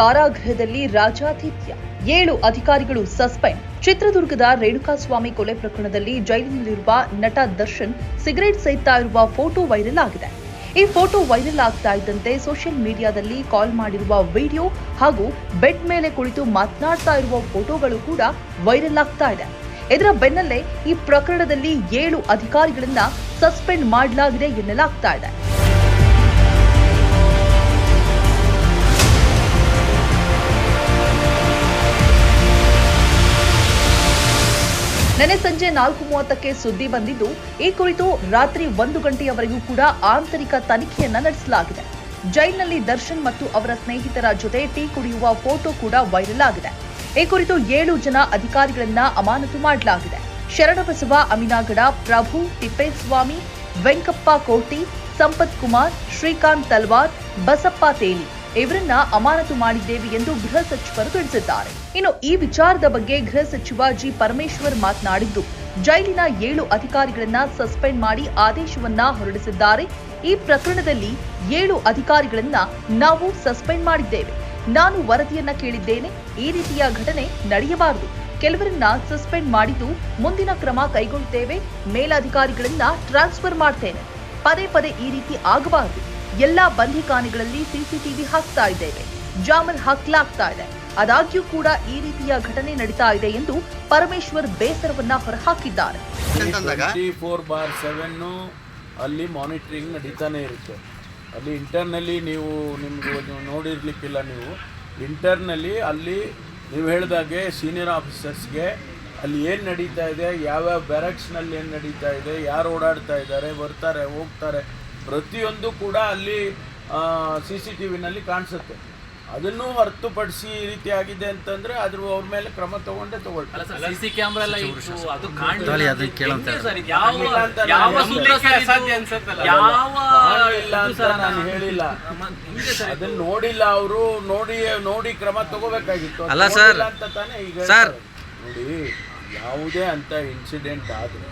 ಕಾರಾಗೃಹದಲ್ಲಿ ರಾಜಾತಿಥ್ಯ. ಏಳು ಅಧಿಕಾರಿಗಳು ಸಸ್ಪೆಂಡ್. ಚಿತ್ರದುರ್ಗದ ರೇಣುಕಾಸ್ವಾಮಿ ಕೊಲೆ ಪ್ರಕರಣದಲ್ಲಿ ಜೈಲಿನಲ್ಲಿರುವ ನಟ ದರ್ಶನ್ ಸಿಗರೆಟ್ ಸೇತಾ ಇರುವ ಫೋಟೋ ವೈರಲ್ ಆಗಿದೆ. ಈ ಫೋಟೋ ವೈರಲ್ ಆಗ್ತಾ ಇದ್ದಂತೆ ಸೋಷಿಯಲ್ ಮೀಡಿಯಾದಲ್ಲಿ ಕಾಲ್ ಮಾಡಿರುವ ವಿಡಿಯೋ ಹಾಗೂ ಬೆಡ್ ಮೇಲೆ ಕುಳಿತು ಮಾತನಾಡ್ತಾ ಇರುವ ಫೋಟೋಗಳು ಕೂಡ ವೈರಲ್ ಆಗ್ತಾ ಇದೆ. ಇದರ ಬೆನ್ನಲ್ಲೇ ಈ ಪ್ರಕರಣದಲ್ಲಿ ಏಳು ಅಧಿಕಾರಿಗಳನ್ನ ಸಸ್ಪೆಂಡ್ ಮಾಡಲಾಗಿದೆ ಎನ್ನಲಾಗ್ತಾ ಇದೆ. ನಿನ್ನೆ ಸಂಜೆ ನಾಲ್ಕು ಮೂವತ್ತಕ್ಕೆ ಸುದ್ದಿ ಬಂದಿದ್ದು, ಈ ಕುರಿತು ರಾತ್ರಿ ಒಂದು ಗಂಟೆಯವರೆಗೂ ಕೂಡ ಆಂತರಿಕ ತನಿಖೆಯನ್ನ ನಡೆಸಲಾಗಿದೆ. ಜೈಲ್ನಲ್ಲಿ ದರ್ಶನ್ ಮತ್ತು ಅವರ ಸ್ನೇಹಿತರ ಜೊತೆ ಟೀ ಕುಡಿಯುವ ಫೋಟೋ ಕೂಡ ವೈರಲ್ ಆಗಿದೆ. ಈ ಕುರಿತು ಏಳು ಜನ ಅಧಿಕಾರಿಗಳನ್ನ ಅಮಾನತು ಮಾಡಲಾಗಿದೆ. ಶರಣಬಸವ, ಅಮಿನಾಗಡ, ಪ್ರಭು, ತಿಪ್ಪೇಸ್ವಾಮಿ, ವೆಂಕಪ್ಪ ಕೋಟಿ, ಸಂಪತ್ ಕುಮಾರ್, ಶ್ರೀಕಾಂತ್ ತಲ್ವಾರ್, ಬಸಪ್ಪ ತೇಲಿ. ಇವರನ್ನ ಅಮಾನತು ಮಾಡಿದ್ದೇವೆ ಎಂದು ಗೃಹ ಸಚಿವರು ತಿಳಿಸಿದ್ದಾರೆ. ಇನ್ನು ಈ ವಿಚಾರದ ಬಗ್ಗೆ ಗೃಹ ಸಚಿವ ಜಿ. ಪರಮೇಶ್ವರ್ ಮಾತನಾಡಿದ್ದು, ಜೈಲಿನ ಏಳು ಅಧಿಕಾರಿಗಳನ್ನ ಸಸ್ಪೆಂಡ್ ಮಾಡಿ ಆದೇಶವನ್ನ ಹೊರಡಿಸಿದ್ದಾರೆ. ಈ ಪ್ರಕರಣದಲ್ಲಿ ಏಳು ಅಧಿಕಾರಿಗಳನ್ನ ನಾವು ಸಸ್ಪೆಂಡ್ ಮಾಡಿದ್ದೇವೆ. ನಾನು ವರದಿಯನ್ನ ಕೇಳಿದ್ದೇನೆ. ಈ ರೀತಿಯ ಘಟನೆ ನಡೆಯಬಾರದು. ಕೆಲವರನ್ನ ಸಸ್ಪೆಂಡ್ ಮಾಡಿದ್ದು ಮುಂದಿನ ಕ್ರಮ ಕೈಗೊಳ್ಳುತ್ತೇವೆ ಮೇಲಧಿಕಾರಿಗಳನ್ನ ಟ್ರಾನ್ಸ್ಫರ್ ಮಾಡ್ತೇನೆ. ಪದೇ ಪದೇ ಈ ರೀತಿ ಆಗಬಾರದು. ಎಲ್ಲಾ ಬಂಧಿಖಾನೆಗಳಲ್ಲಿ ಸಿಸಿಟಿವಿ ಹಾಕ್ತಾ ಇದ್ದೇವೆ. ಜಾಮರ್ ಹಾಕ್ಲಾಗ್ತಾ ಇದೆ. ಆದಾಗ್ಯೂ ಕೂಡ ಈ ರೀತಿಯ ಘಟನೆ ನಡೀತಾ ಇದೆ ಎಂದು ಪರಮೇಶ್ವರ್ ಬೇಸರವನ್ನ ಹೊರಹಾಕಿದ್ದಾರೆ. ಫೋರ್ ಬಾರ್ ಸೆವೆನ್ನು ಅಲ್ಲಿ ಮಾನಿಟ್ರಿಂಗ್ ನಡೀತಾನೆ ಇರುತ್ತೆ. ಅಲ್ಲಿ ಇಂಟರ್ನಲ್ಲಿ ನೀವು ನಿಮ್ಗೆ ನೋಡಿರ್ಲಿಕ್ಕಿಲ್ಲ ನೀವು. ಇಂಟರ್ನಲ್ಲಿ ಅಲ್ಲಿ ನೀವು ಹೇಳಿದಾಗೆ ಸೀನಿಯರ್ ಆಫೀಸರ್ಸ್ಗೆ ಅಲ್ಲಿ ಏನು ನಡೀತಾ ಇದೆ, ಯಾವ್ಯಾವ ಬ್ಯಾರಕ್ಸ್ನಲ್ಲಿ ಏನು ನಡೀತಾ ಇದೆ, ಯಾರು ಓಡಾಡ್ತಾ ಇದ್ದಾರೆ, ಬರ್ತಾರೆ, ಹೋಗ್ತಾರೆ ಪ್ರತಿಯೊಂದು ಕೂಡ ಅಲ್ಲಿ ಸಿ ಸಿ ಟಿ ವಿನಲ್ಲಿ ಕಾಣಿಸುತ್ತೆ. ಅದನ್ನು ಹೊರತುಪಡಿಸಿ ಈ ರೀತಿ ಆಗಿದೆ ಅಂತಂದ್ರೆ ಅದ್ರ ಅವ್ರ ಮೇಲೆ ಕ್ರಮ ತಗೊಂಡೆ ತಗೊಳ್ತಾರೆ. ಅಲ್ಲ ಸರ್ ಸಿಸಿ ಕ್ಯಾಮ್ರಾ ಅದು ತಾಳಿ ಅದನ್ನ ಕೇಳಂತ ಕಾಣಿಲ್ಲ ಸರ್ ಇದು? ಯಾವ ಇಲ್ಲ ಅಂತ ಯಾವ ನಾನು ಸೂತ್ರ ಸರ್ ಇದು? ಅಸಾಧ್ಯ ಯಾವ ಕಾಣಿಲ್ಲ ಅಂತ ನಾನು ಹೇಳಿಲ್ಲ. ಅದನ್ನ ನೋಡಿಲ್ಲ ಅವರು ನೋಡಿ ನೋಡಿ ಕ್ರಮ ತಗೋಬೇಕಾಗಿತ್ತು. ಅಲ್ಲ ಸರ್. ಅಂತ ತಾನೇ ಈಗ ಸರ್. ನೋಡಿ ಯಾವುದೇ ಅಂತ ಇನ್ಸಿಡೆಂಟ್ ಆದ್ರೆ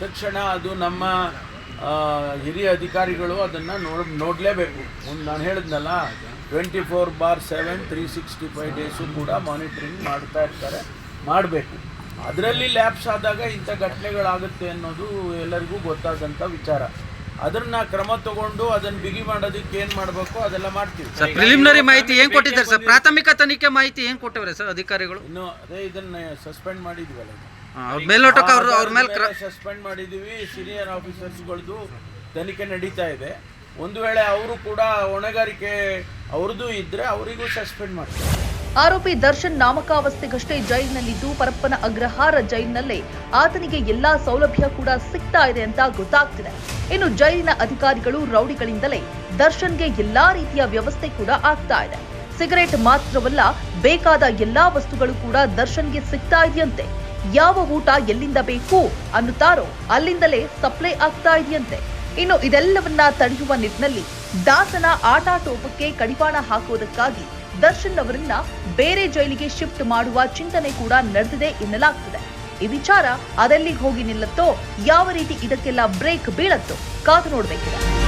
ತತ್ಕ್ಷಣ ಅದು ನಮ್ಮ ಹಿರಿಯ ಅಧಿಕಾರಿಗಳು ಅದನ್ನು ನೋಡ್ ನೋಡಲೇಬೇಕು. ಒಂದು ನಾನು ಹೇಳಿದ್ನಲ್ಲ twenty four bar seven three sixty five days ಕೂಡ ಮಾನಿಟ್ರಿಂಗ್ ಮಾಡ್ತಾ ಇರ್ತಾರೆ ಮಾಡಬೇಕು. ಅದರಲ್ಲಿ ಲ್ಯಾಬ್ಸ್ ಆದಾಗ ಇಂಥ ಘಟನೆಗಳಾಗುತ್ತೆ ಅನ್ನೋದು ಎಲ್ಲರಿಗೂ ಗೊತ್ತಾದಂಥ ವಿಚಾರ. ಅದನ್ನ ಕ್ರಮ ತಗೊಂಡು ಅದನ್ನ ಬಿಗಿ ಮಾಡೋದಕ್ಕೆ ಏನು ಮಾಡಬೇಕು ಅದೆಲ್ಲ ಮಾಡ್ತೀವಿ. ಸರ್ ಪ್ರಿಲಿಮಿನರಿ ಮಾಹಿತಿ ಏನ್ ಕೊಟ್ಟಿದ್ದಾರೆ ಸರ್? ಪ್ರಾಥಮಿಕ ತನಿಖೆ ಮಾಹಿತಿ ಏನ್ ಕೊಟ್ಟವ್ರೆ ಸರ್ ಅಧಿಕಾರಿಗಳು? ಇನ್ನು ಅದೇ ಇದನ್ನ ಸಸ್ಪೆಂಡ್ ಮಾಡಿದ್ವಲ್ಲ. ಮೇಲ್ನೋಟಕ್ಕೆ ಅವ್ರ ಅವ್ರ ಮೇಲೆ ಕ್ರ ಸಸ್ಪೆಂಡ್ ಮಾಡಿದ್ದೀವಿ ಸೀನಿಯರ್ ಆಫೀಸರ್ಸ್ಗಳದ್ದು ತನಿಖೆ ನಡೀತಾ ಇದೆ. ಒಂದು ವೇಳೆ ಅವರು ಕೂಡ ಹೊಣೆಗಾರಿಕೆ ಅವ್ರದ್ದು ಇದ್ರೆ ಅವರಿಗೂ ಸಸ್ಪೆಂಡ್ ಮಾಡ್ತಾರೆ ಆರೋಪಿ ದರ್ಶನ್ ನಾಮಕಾವಸ್ಥೆಗಷ್ಟೇ ಜೈಲಿನಲ್ಲಿದ್ದು ಪರಪ್ಪನ ಅಗ್ರಹಾರ ಜೈಲಿನಲ್ಲೇ ಆತನಿಗೆ ಎಲ್ಲಾ ಸೌಲಭ್ಯ ಕೂಡ ಸಿಗ್ತಾ ಇದೆ ಅಂತ ಗೊತ್ತಾಗ್ತಿದೆ. ಇನ್ನು ಜೈಲಿನ ಅಧಿಕಾರಿಗಳು ರೌಡಿಗಳಿಂದಲೇ ದರ್ಶನ್ಗೆ ಎಲ್ಲಾ ರೀತಿಯ ವ್ಯವಸ್ಥೆ ಕೂಡ ಆಗ್ತಾ ಇದೆ. ಸಿಗರೇಟ್ ಮಾತ್ರವಲ್ಲ ಬೇಕಾದ ಎಲ್ಲಾ ವಸ್ತುಗಳು ಕೂಡ ದರ್ಶನ್ಗೆ ಸಿಗ್ತಾ ಇದೆಯಂತೆ. ಯಾವ ಊಟ ಎಲ್ಲಿಂದ ಬೇಕು ಅನ್ನುತ್ತಾರೋ ಅಲ್ಲಿಂದಲೇ ಸಪ್ಲೈ ಆಗ್ತಾ ಇದೆಯಂತೆ. ಇನ್ನು ಇದೆಲ್ಲವನ್ನ ತಡೆಯುವ ನಿಟ್ಟಿನಲ್ಲಿ ದಾಸನ ಆಟಾಟೋಪಕ್ಕೆ ಕಡಿವಾಣ ಹಾಕುವುದಕ್ಕಾಗಿ ದರ್ಶನ್ ಅವರನ್ನ ಬೇರೆ ಜೈಲಿಗೆ ಶಿಫ್ಟ್ ಮಾಡುವ ಚಿಂತನೆ ಕೂಡ ನಡೆದಿದೆ ಎನ್ನಲಾಗ್ತಿದೆ. ಈ ವಿಚಾರ ಅದಲ್ಲಿ ಹೋಗಿ ನಿಲ್ಲತ್ತೋ, ಯಾವ ರೀತಿ ಇದಕ್ಕೆಲ್ಲ ಬ್ರೇಕ್ ಬೀಳತ್ತೋ ಕಾದು ನೋಡ್ಬೇಕಿದೆ.